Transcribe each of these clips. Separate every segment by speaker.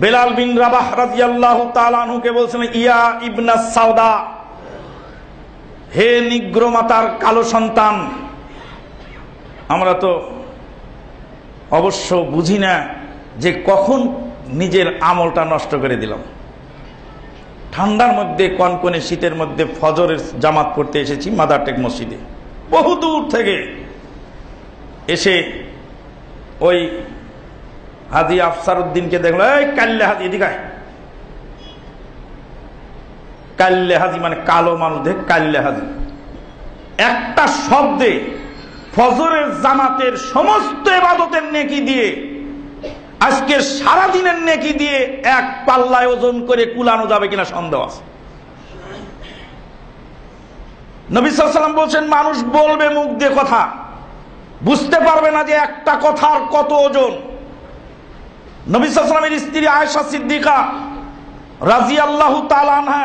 Speaker 1: বেলাল বিন রাবাহ রাদিয়াল্লাহু তাআলা আনহুকে বলছিলেন, ইয়া ইবনা সাউদা, হে নিগ্র মাতার কালো সন্তান, আমরা তো অবশ্য বুঝি না যে কখন নিজের আমলটা নষ্ট করে দিলাম। ঠান্ডার মধ্যে, কনকনে শীতের মধ্যে ফজরের জামাত পড়তে এসেছি মাদারটেক মসজিদে। বহু দূর থেকে এসে ওই হাজি আফসার উদ্দিনকে দেখল, এই কাল্লে হাজি, এদিকে। কাল্লে হাজি মানে কালো মানুষ দেখ কাল্লে হাজি। একটা শব্দে ফজরের জামাতের সমস্ত এবাদতের নেকি দিয়ে আজকে সারা দিনের নেকি দিয়ে এক পাল্লায় ওজন করে কুলানো যাবে কিনা সন্দেহ আছে। নবী সাল্লাম বলছেন, মানুষ বলবে মুখ দিয়ে কথা, বুঝতে পারবে না যে একটা কথার কত ওজন। নবী সাল্লামের স্ত্রী আয়েশা সিদ্দিকা রাজি আল্লাহ তালানহা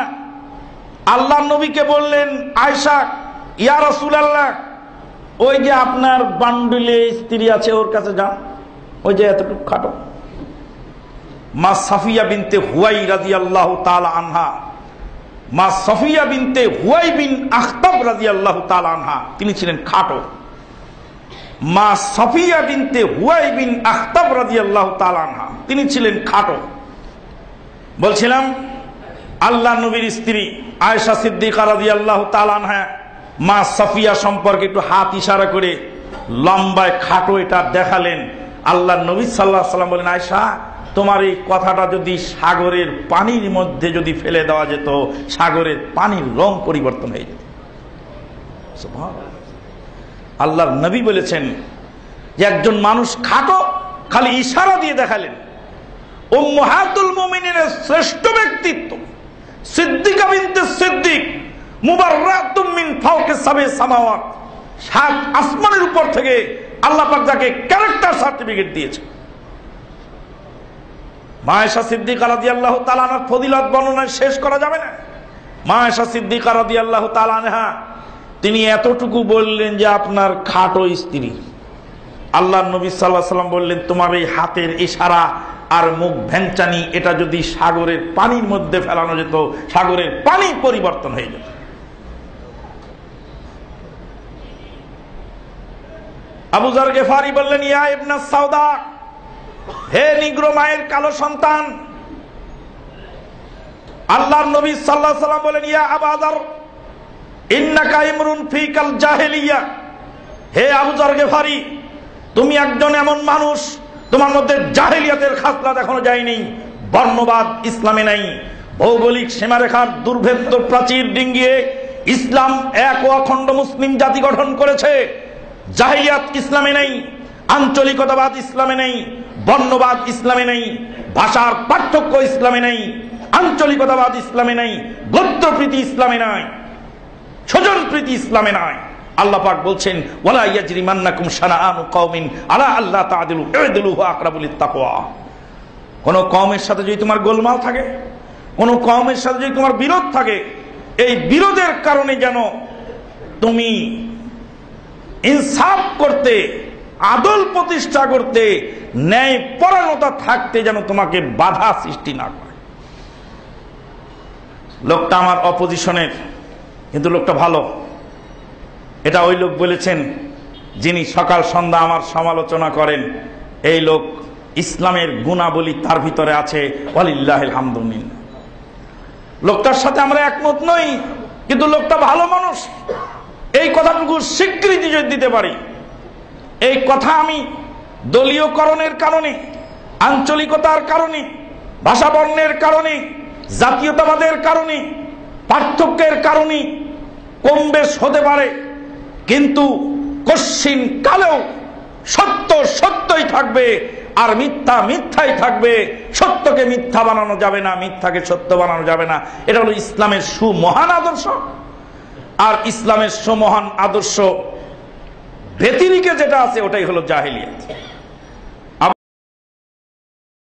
Speaker 1: আল্লাহ নবীকে বললেন, আয়েশা, ইয়া রসুল আল্লাহ ওই যে আপনার বান্ডুলে স্ত্রী আছে, ওর কাছে যান। ওই যে এতটুকু খাটো। মা সাফিয়া বিনতে হুয়াই রাজি আল্লাহ আনহা, মা সফিয়া বিনতে হুয়াই বিন আখতাব রাজি আল্লাহ আনহা, তিনি ছিলেন খাটো। মা সফিয়া বিনতে হুয়াই বিন আখতাব রাজি আল্লাহ তালা তিনি ছিলেন খাটো। বলছিলাম, আল্লাহ নবীর স্ত্রী আয়েশা সিদ্দিকা রাজি আল্লাহ তালানহা মা সাফিয়া সম্পর্কে একটু হাত ইশারা করে লম্বায় খাটো এটা দেখালেন। আল্লাহ নবী সাল্লাহ সাল্লাম বলেন আয়সা তোমার এই কথাটা যদি সাগরের পানির মধ্যে যদি ফেলে দেওয়া যেত, সাগরের পানির রং পরিবর্তন হয়ে যেত। আল্লাহর নবী বলেছেন যে একজন মানুষ খাটো, খালি ইশারা দিয়ে দেখালেন। উম্মাহাতুল মুমিনের শ্রেষ্ঠ ব্যক্তিত্ব, সিদ্দিকা বিনতে সিদ্দিক, মুবাররাতুম মিন ফাওকে সাবে সামাওয়াত আসমানের উপর থেকে আল্লাহ পাক ক্যারেক্টার সার্টিফিকেট দিয়েছে মায়েশা সিদ্দিক রাদিয়াল্লাহু তাআলার ফজিলত বর্ণনা শেষ করা যাবে না। মায়েশা সিদ্দিক রাদিয়াল্লাহু তাআলা তিনি এতটুকু বললেন যে আপনার খাটো স্ত্রী। আল্লাহ নবী সাল্লাহ সাল্লাম বললেন, তোমার এই হাতের ইশারা আর মুখ ভ্যাংচানি, এটা যদি সাগরের পানির মধ্যে ফেলানো যেত, সাগরের পানি পরিবর্তন হয়ে যেত। আবুজার গেফারি বললেন, ইয়া ইবনা সাউদা, হে নিগ্রো মায়ের কালো সন্তান, আল্লাহর নবী সাল্লাহ সাল্লাম বলেন, ইয়া আবাদার হে আবুজার গেফারি, তুমি একজন এমন মানুষ, তোমার মধ্যে জাহেলিয়াতের খাসলাত এখনও যায়নি, বর্ণবাদ ইসলামে নাই। ভৌগোলিক সীমারেখার দুর্ভেদ্য প্রাচীর ডিঙ্গিয়ে ইসলাম এক ও অখণ্ড মুসলিম জাতি গঠন করেছে। জাহিলিয়াত ইসলামে নেই, আঞ্চলিকতাবাদ ইসলামে নেই, বর্ণবাদ ইসলামে নেই, ভাষার পার্থক্য ইসলামে নেই, আঞ্চলিকতাবাদ ইসলামে নেই, গোত্রপ্রীতি ইসলামে নাই। স্বজন প্রীতি ইসলামে নাই। আল্লাহ পাক বলছেন, ওয়ালা ইয়াজরিমান্নাকুম শানাআনু কওমিন আলা আল্লাহ তাআদিলু ইদিলু হুয়া কোন কওমের সাথে যদি তোমার গোলমাল থাকে, কোন কওমের সাথে যদি তোমার বিরোধ থাকে, এই বিরোধের কারণে যেন তুমি ইনসাফ করতে, আদল প্রতিষ্ঠা করতে, ন্যায় পরায়ণতা থাকতে যেন তোমাকে বাধা সৃষ্টি না করে। লোকটা আমার অপোজিশনের কিন্তু লোকটা ভালো। এটা ওই লোক বলেছেন, যিনি সকাল সন্ধ্যা আমার সমালোচনা করেন, এই লোক ইসলামের গুণাবলী তার ভিতরে আছে লোকটার সাথে আমরা একমত নই, কিন্তু লোকটা ভালো মানুষ। এই কথাটুকু স্বীকৃতি যদি দিতে পারি, এই কথা আমি দলীয়করণের কারণে, আঞ্চলিকতার কারণে ভাষা বর্ণের কারণে, জাতীয়তাবাদের কারণে, পার্থক্যের কারণে কম বেশ হতে পারে। কিন্তু কশ্চিন কালেও সত্য সত্যই থাকবে আর মিথ্যা মিথ্যাই থাকবে। সত্যকে মিথ্যা বানানো যাবে না, মিথ্যাকে সত্য বানানো যাবে না। এটা হলো ইসলামের সুমহান আদর্শ। আর ইসলামের সুমহান আদর্শ ভেতিরিকে যেটা আছে, ওটাই হলো জাহেলিয়াত।